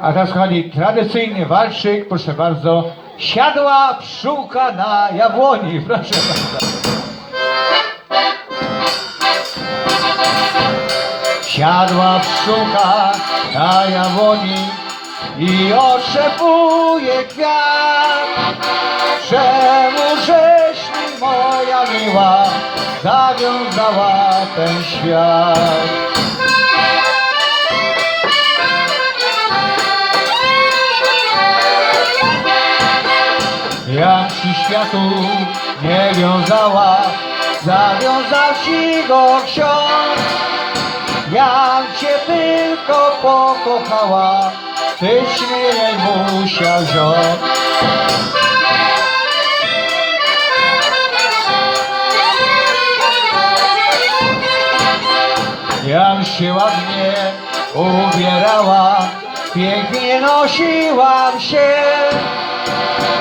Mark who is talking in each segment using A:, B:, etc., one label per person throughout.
A: A teraz kochani, tradycyjny walszyk, proszę bardzo. Siadła pszczółka na jabłoni, proszę bardzo. Siadła pszczółka na jabłoni i otrzepuje kwiat. Czemu żeś mi moja miła zawiązała ten świat? Światu nie wiązała, zawiązał go ksiądz. Jak cię tylko pokochała, tyś mnie musiał wziąć. Jak się ładnie ubierała, pięknie nosiłam się.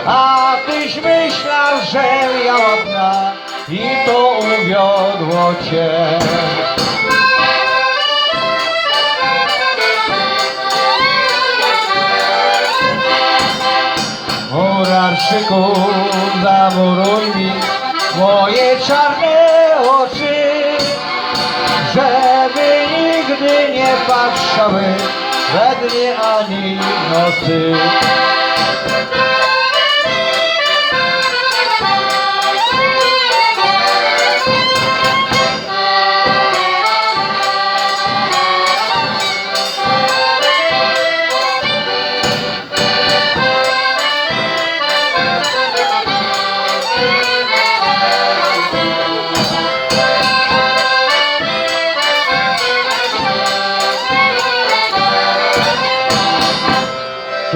A: A tyś myślał, że ja ładna i to uwiodło cię. Murarszyku, zamuruj mi moje czarne oczy, żeby nigdy nie patrzały we dnie ani w nocy.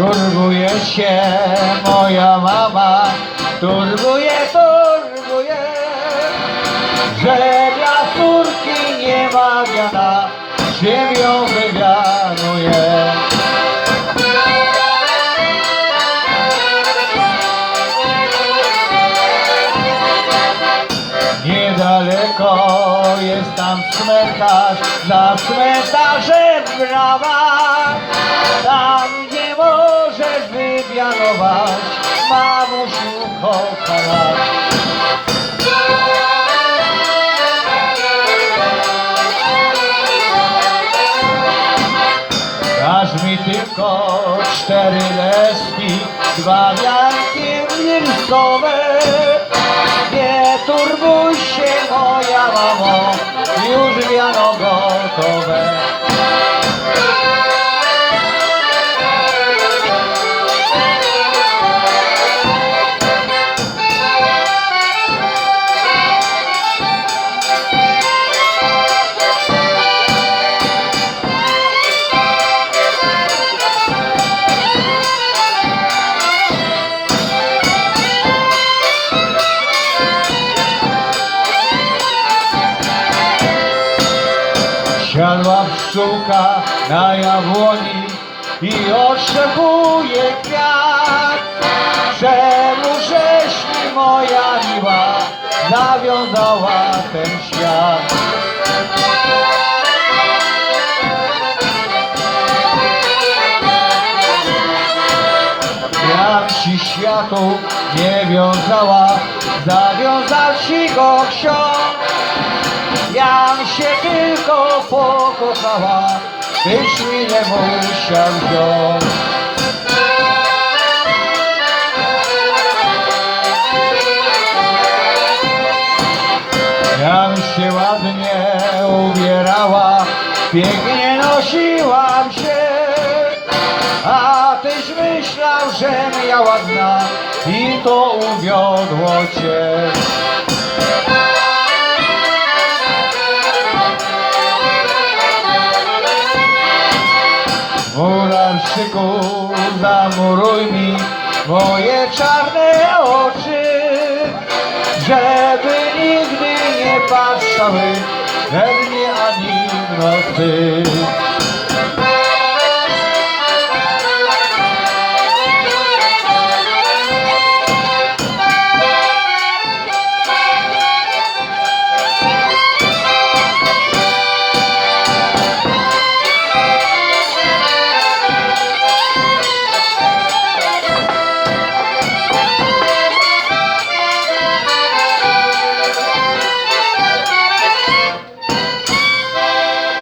A: Turbuje się moja mama, turbuje, turbuje, że dla córki nie ma wiana, czym ją wywianuje. Niedaleko jest tam cmentarz, za cmentarzem brawa. Tam wywianować, mamusiu kochana. Mi tylko cztery deski, dwa wianki wirskowe. Nie turbuj się moja mamo, już wiano gotowe. Pszczółka na jabłoni i otrzepuje kwiat. Czemu żeś mi moja miła zawiązała ten świat? Ci światu nie wiązała, zawiązał ci go ksiądz. Jak się tylko pokochała, tyś mi nie musiał wziąć. Jak się ładnie ubierała, pięknie nosiłam się, a tyś myślał, że ja ładna i to uwiodło cię. Moje czarne oczy, żeby nigdy nie patrzały we mnie ani w nocy.